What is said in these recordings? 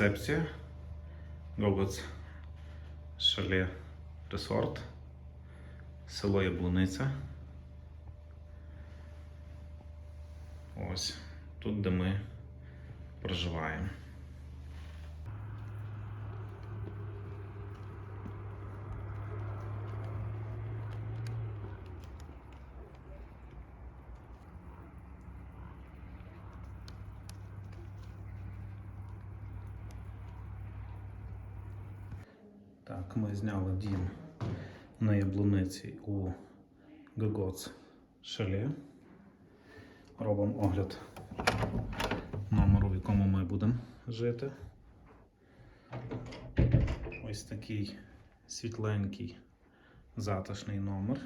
рецепція. Гогоц Шале Ресорт. Село Яблуниця. Ось тут, де ми проживаємо. Так, ми зняли дім на яблуниці у Гогоц Шале. Робимо огляд номеру, в якому ми будемо жити. Ось такий світленький затишний номер.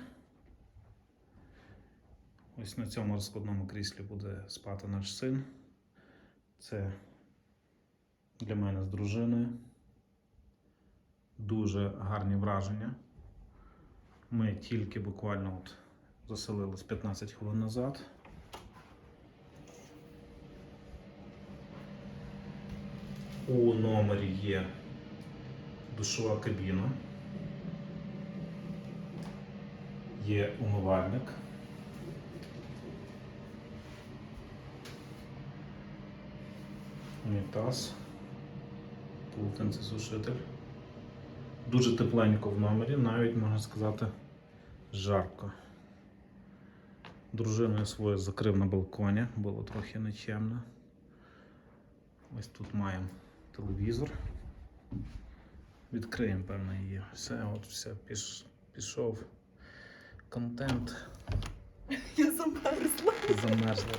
Ось на цьому розкладному кріслі буде спати наш син. Це для мене з дружиною. Дуже гарні враження. Ми тільки буквально от заселились 15 хвилин назад. У номері є душова кабіна, є умивальник. Унітаз, полотенцесушитель. Дуже тепленько в номері, навіть можна сказати, жарко. Дружиною свою закрив на балконі, було трохи нечемно. Ось тут маємо телевізор. Відкриємо, певно, її. Все, от все, піш, пішов контент. Я замерзла. Замерзло.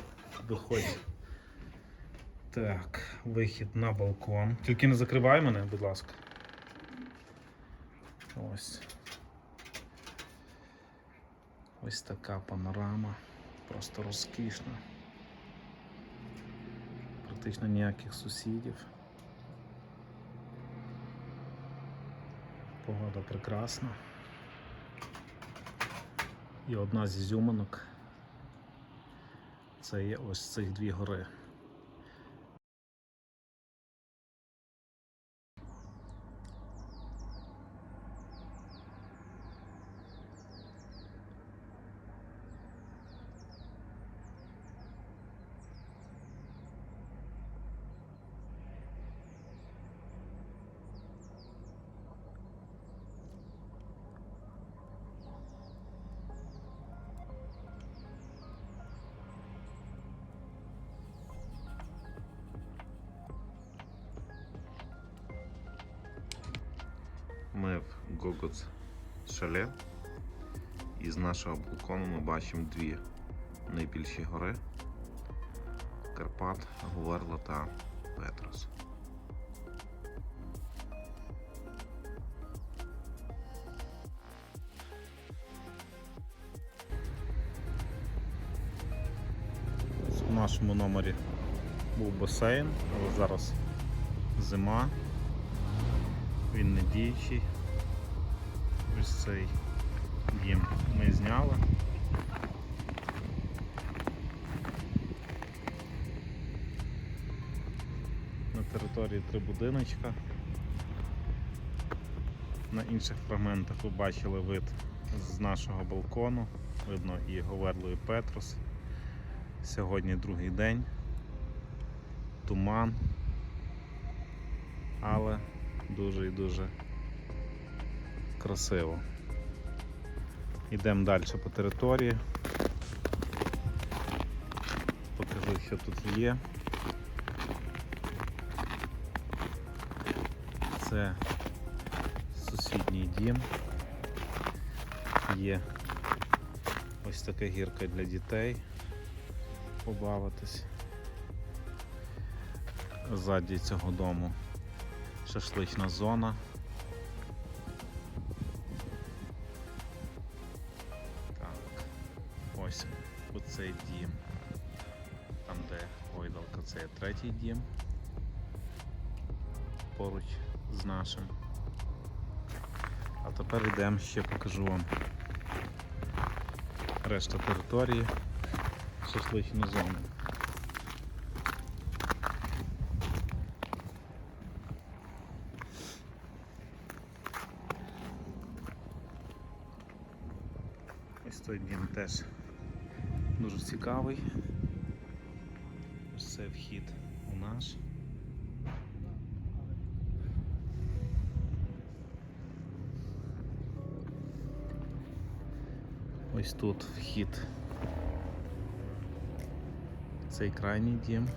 Виходь. Так, вихід на балкон. Тільки не закривай мене, будь ласка. Ось. Ось така панорама. Просто розкішна. Практично ніяких сусідів. Погода прекрасна. І одна з ізюминок це є ось цих дві гори. Гогоц шале. І з нашого балкону ми бачимо дві найбільші гори Карпат, Говерла та Петрос. У нашому номері був басейн, але зараз зима, він не діючий. Ось цей дім ми зняли. На території три будиночка. На інших фрагментах ви бачили вид з нашого балкону. Видно і Говерло, і Петрос. Сьогодні другий день. Туман. Але дуже і дуже красиво. Йдемо далі по території. Покажу, що тут є. Це сусідній дім. Є ось така гірка для дітей побавитись. Ззаді цього дому шашлична зона. цей дім. Там де гойдалка, це є третій дім. Поруч з нашим. А тепер йдемо ще покажу вам решту території шашличну зону. Ось той дім теж дуже цікавий. Ось це вхід у наш. Ось тут вхід. Цей крайній дім.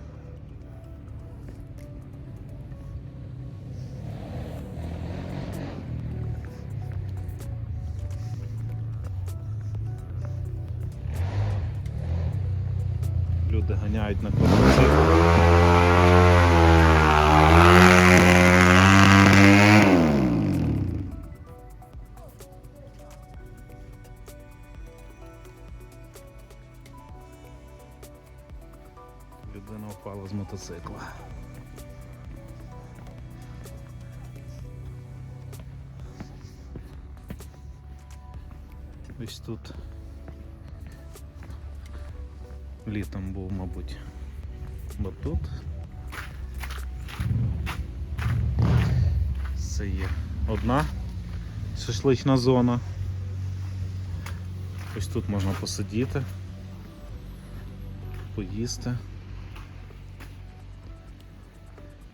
Ганяють на. Людина впала з мотоцикла. Ось тут літом був, мабуть, батут. Це є одна шашлична зона. Ось тут можна посидіти, поїсти.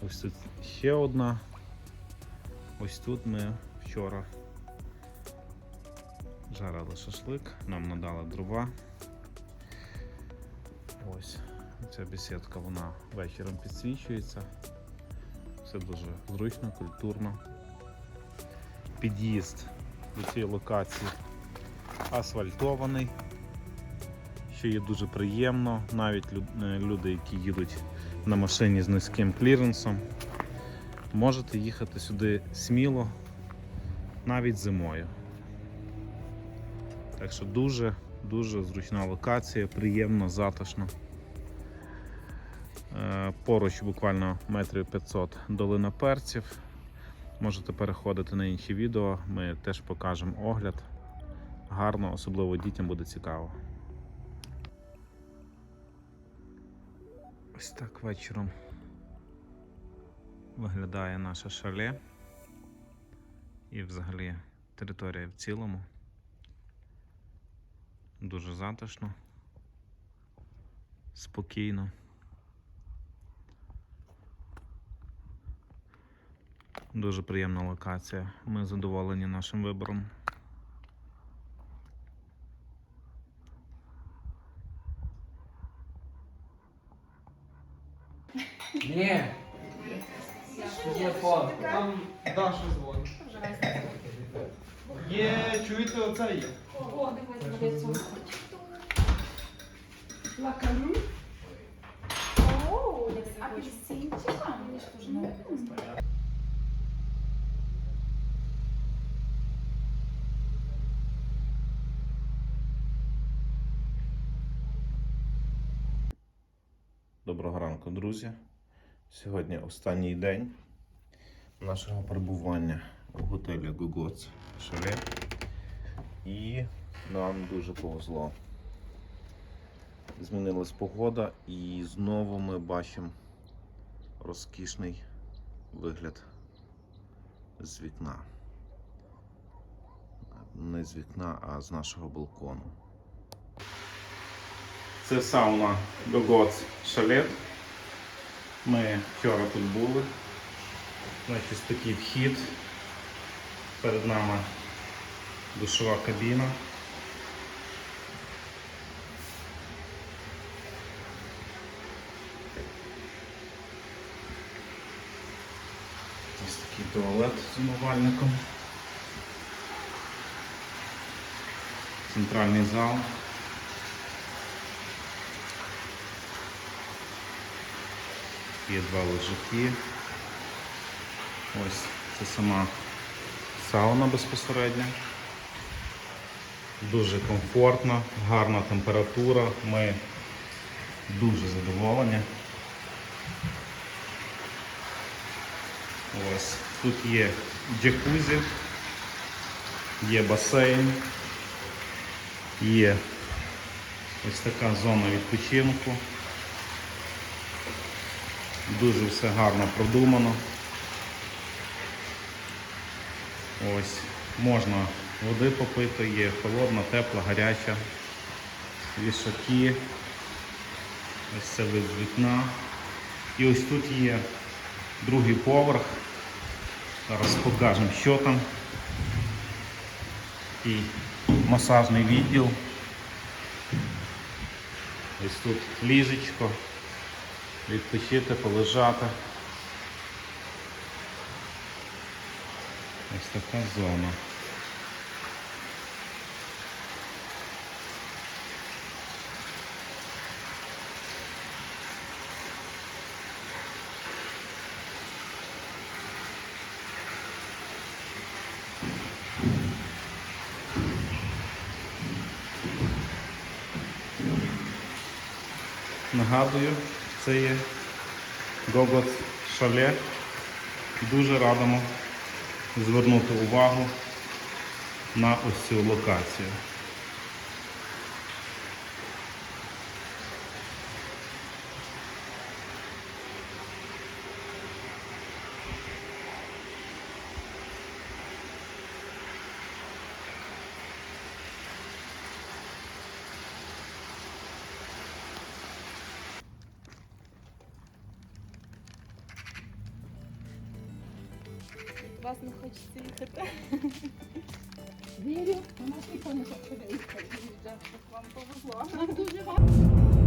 Ось тут ще одна. Ось тут ми вчора жарили шашлик, нам надали дрова. Ось ця бесідка, вона вечором підсвічується. Все дуже зручно, культурно. Під'їзд до цієї локації асфальтований, що є дуже приємно. Навіть е, люди, які їдуть на машині з низьким кліренсом, можете їхати сюди сміло, навіть зимою. Так що дуже дуже зручна локація, приємно, затишно. Е, Поруч буквально метрів 500 долина перців. Можете переходити на інші відео, ми теж покажемо огляд. Гарно, особливо дітям буде цікаво. Ось так вечором виглядає наше шале і взагалі територія в цілому. Дуже затишно, спокійно. Дуже приємна локація. Ми задоволені нашим вибором. Ні. Телефон. Там Даша дзвонить. Є, чуєте, оце є. О, дивись, буде Лакару. О, з апельсинчиком. М. Доброго ранку, друзі. Сьогодні останній день нашого перебування у готелі Гугоц Шале. І нам дуже повезло. Змінилась погода і знову ми бачимо розкішний вигляд з вікна. Не з вікна, а з нашого балкону. Це сауна Гогоц Шалет. Ми вчора тут були. Значить, такий вхід. Перед нами душова кабіна. Ось такий туалет з умивальником. Центральний зал. Є два лежаки. Ось це сама сауна безпосередньо. Дуже комфортно, гарна температура. Ми дуже задоволені. Ось тут є джакузі, є басейн, є ось така зона відпочинку. Дуже все гарно продумано. Ось можна Води попито є, холодна, тепла, гаряча, вішаки. Ось це вид з вікна. І ось тут є другий поверх. Зараз покажемо, що там. І масажний відділ. Ось тут ліжечко. Відпочити, полежати. Ось така зона. Нагадую, це є Гогот Шале. Дуже радимо звернути увагу на ось цю локацію. Вас не хочеться їхати. Вірю, ж ніколи не хоче виїхати. Вам повезло. Нам дуже важко.